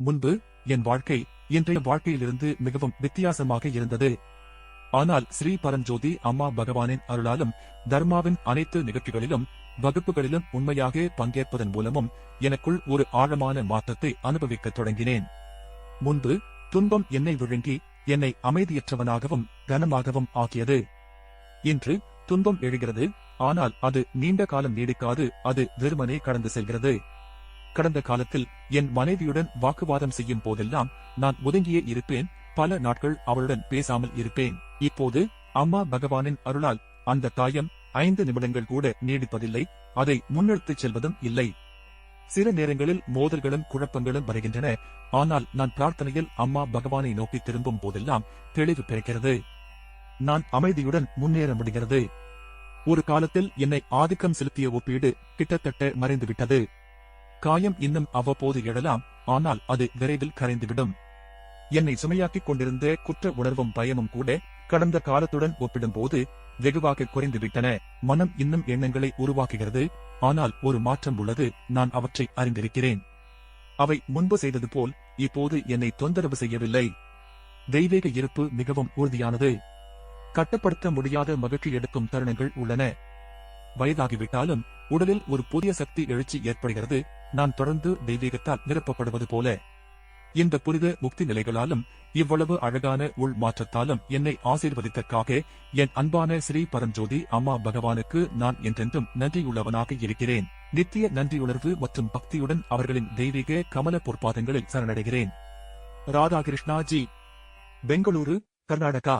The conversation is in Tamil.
முன்பு என் வாழ்க்கை இன்றைய வாழ்க்கையிலிருந்து மிகவும் வித்தியாசமாக இருந்தது. ஆனால் ஸ்ரீ பரஞ்சோதி அம்மா பகவானின் அருளாலும் தர்மாவின் அனைத்து நிகழ்ச்சிகளிலும் வகுப்புகளிலும் உண்மையாக பங்கேற்பதன் மூலமும் எனக்குள் ஒரு ஆழமான மாற்றத்தை அனுபவிக்கத் தொடங்கினேன். முன்பு துன்பம் என்னை விழுங்கி என்னை அமைதியற்றவனாகவும் கனமாகவும் ஆக்கியது. இன்று துன்பம் எழுகிறது ஆனால் அது நீண்ட காலம் நீடிக்காது அது வெறுமனே கடந்து செல்கிறது. கடந்த காலத்தில் என் மனைவியுடன் வாக்குவாதம் செய்யும் போதெல்லாம் நான் ஒதுங்கியே இருப்பேன். பல நாட்கள் அவளுடன் பேசாமல் இருப்பேன். இப்போது அம்மா பகவானின் அருளால் அந்த தாயம் ஐந்து நிமிடங்கள் கூட நீடிப்பதில்லை. அதை முன்னெடுத்துச் செல்வதும் இல்லை. சில நேரங்களில் மோதல்களும் குழப்பங்களும் வருகின்றன. ஆனால் நான் பிரார்த்தனையில் அம்மா பகவானை நோக்கி திரும்பும் போதெல்லாம் தெளிவு பிறக்கிறது. நான் அமைதியுடன் முன்னேற முடிகிறது. ஒரு காலத்தில் என்னை ஆதிக்கம் செலுத்திய ஒப்பீடு கிட்டத்தட்ட மறைந்துவிட்டது. காயம் இன்னும் அவ்வப்போது எழலாம். ஆனால் அது விரைவில் கரைந்துவிடும். என்னை சுமையாக்கிக் கொண்டிருந்த குற்ற உணர்வும் பயமும் கூட கடந்த காலத்துடன் ஒப்பிடும்போது வெகுவாக குறைந்துவிட்டன. மனம் இன்னும் எண்ணங்களை உருவாக்குகிறது. ஆனால் ஒரு மாற்றம் உள்ளது. நான் அவற்றை அறிந்திருக்கிறேன். அவை முன்பு செய்தது போல் இப்போது என்னை தொந்தரவு செய்யவில்லை. தெய்வீக இருப்பு மிகவும் உறுதியானது. கட்டுப்படுத்த முடியாத மகிழ்ச்சி எடுக்கும் தருணங்கள் உள்ளன. வயதாகிவிட்டாலும் உடலில் ஒரு புதிய சக்தி எழுச்சி ஏற்படுகிறது. நான் தொடர்ந்து தெய்வீகத்தால் நிரப்பப்படுவது போல. இந்த புனித முக்தி நிலைகளாலும் இவ்வளவு அழகான உள் மாற்றத்தாலும் என்னை ஆசீர்வதித்தற்காக என் அன்பான ஸ்ரீ பரஞ்சோதி அம்மா பகவானுக்கு நான் என்றென்றும் நன்றியுள்ளவனாக இருக்கிறேன். நித்திய நன்றியுணர்வு மற்றும் பக்தியுடன் அவர்களின் தெய்வீக கமல பொற்பாதங்களில் சரணடைகிறேன். ராதாகிருஷ்ணாஜி பெங்களூரு கர்நாடகா.